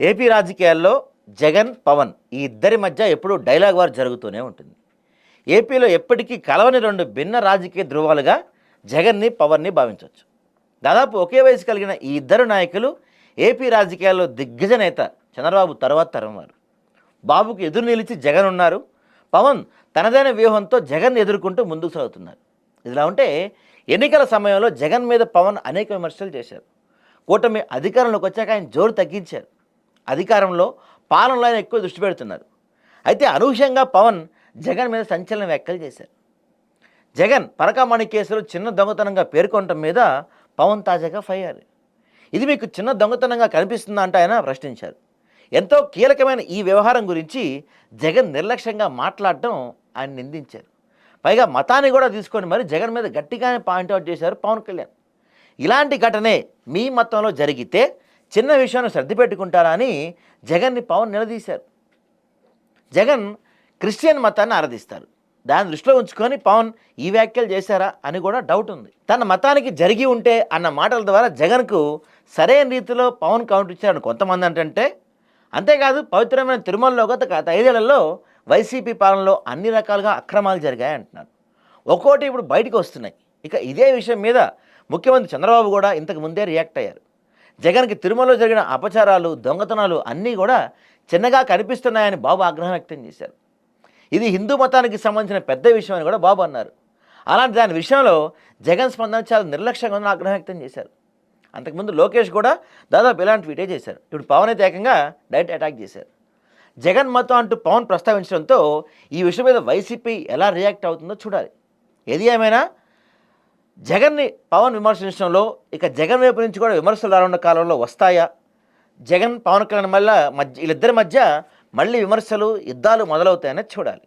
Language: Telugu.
ఏపీ రాజకీయాల్లో జగన్ పవన్ ఈ ఇద్దరి మధ్య ఎప్పుడూ డైలాగ్ వార్ జరుగుతూనే ఉంటుంది. ఏపీలో ఎప్పటికీ కలవని రెండు భిన్న రాజకీయ ధృవాలుగా జగన్ని పవన్ని భావించవచ్చు దాదాపు ఒకే వయసు కలిగిన ఈ ఇద్దరు నాయకులు ఏపీ రాజకీయాల్లో దిగ్గజ నేత చంద్రబాబు తర్వాత తరం వారు. బాబుకు ఎదురు నిలిచి జగన్ ఉన్నారు. పవన్ తనదైన వ్యూహంతో జగన్ ఎదుర్కొంటూ ముందుకు సాగుతున్నారు. ఇదిలా ఉంటే ఎన్నికల సమయంలో జగన్ మీద పవన్ అనేక విమర్శలు చేశారు. కూటమి అధికారంలోకి వచ్చాక ఆయన జోరు తగ్గించారు. అధికారంలో పాలనలో ఆయన ఎక్కువ దృష్టి పెడుతున్నారు. అయితే అనూహ్యంగా పవన్ జగన్ మీద సంచలన వ్యాఖ్యలు చేశారు. జగన్ పరకామణి కేసులో చిన్న దొంగతనంగా పేర్కొనటం మీద పవన్ తాజాగా ఫైర్ ఇది మీకు చిన్న దొంగతనంగా కనిపిస్తుందా అంటే ఆయన ప్రశ్నించారు. ఎంతో కీలకమైన ఈ వ్యవహారం గురించి జగన్ నిర్లక్ష్యంగా మాట్లాడటం ఆయన నిందించారు. పైగా మతాన్ని కూడా తీసుకొని మరి జగన్ మీద గట్టిగానే పాయింట్అవుట్ చేశారు పవన్ కళ్యాణ్. ఇలాంటి ఘటనే మీ మతంలో జరిగితే చిన్న విషయాన్ని శ్రద్ధ పెట్టుకుంటారా అని జగన్ని పవన్ నిలదీశారు. జగన్ క్రిస్టియన్ మతాన్ని ఆరాధిస్తారు. దాన్ని దృష్టిలో ఉంచుకొని పవన్ ఈ వ్యాఖ్యలు చేశారా అని కూడా డౌట్ ఉంది. తన మతానికి జరిగి ఉంటే అన్న మాటల ద్వారా జగన్కు సరైన రీతిలో పవన్ కౌంటర్ ఇచ్చారని కొంతమంది అంటే అంతేకాదు పవిత్రమైన తిరుమలలో గత గత ఐదేళ్ళలో వైసీపీ పాలనలో అన్ని రకాలుగా అక్రమాలు జరిగాయి అంటున్నారు ఒక్కోటి ఇప్పుడు బయటకు వస్తున్నాయి. ఇక ఇదే విషయం మీద ముఖ్యమంత్రి చంద్రబాబు కూడా ఇంతకు ముందే రియాక్ట్ అయ్యారు. జగన్కి తిరుమలలో జరిగిన అపచారాలు దొంగతనాలు అన్నీ కూడా చిన్నగా కనిపిస్తున్నాయని బాబు ఆగ్రహం వ్యక్తం చేశారు. ఇది హిందూ మతానికి సంబంధించిన పెద్ద విషయం అని కూడా బాబు అన్నారు. అలాంటి దాని విషయంలో జగన్ స్పందన చాలా నిర్లక్ష్యంగా ఉందని ఆగ్రహం వ్యక్తం చేశారు. అంతకుముందు లోకేష్ కూడా దాదాపు ఇలాంటి ట్వీటే చేశారు. ఇప్పుడు పవన్ అయితే ఏకంగా డైరెక్ట్ అటాక్ చేశారు. జగన్ మతం అంటూ పవన్ ప్రస్తావించడంతో ఈ విషయం మీద వైసీపీ ఎలా రియాక్ట్ అవుతుందో చూడాలి. ఏది ఏమైనా జగన్ని పవన్ విమర్శించడంలో ఇక జగన్ వైపు నుంచి కూడా విమర్శలు రానున్న కాలంలో వస్తాయా? జగన్ పవన్ కళ్యాణ్ వల్ల మధ్య వీళ్ళిద్దరి మధ్య మళ్ళీ విమర్శలు యుద్ధాలు మొదలవుతాయని చూడాలి.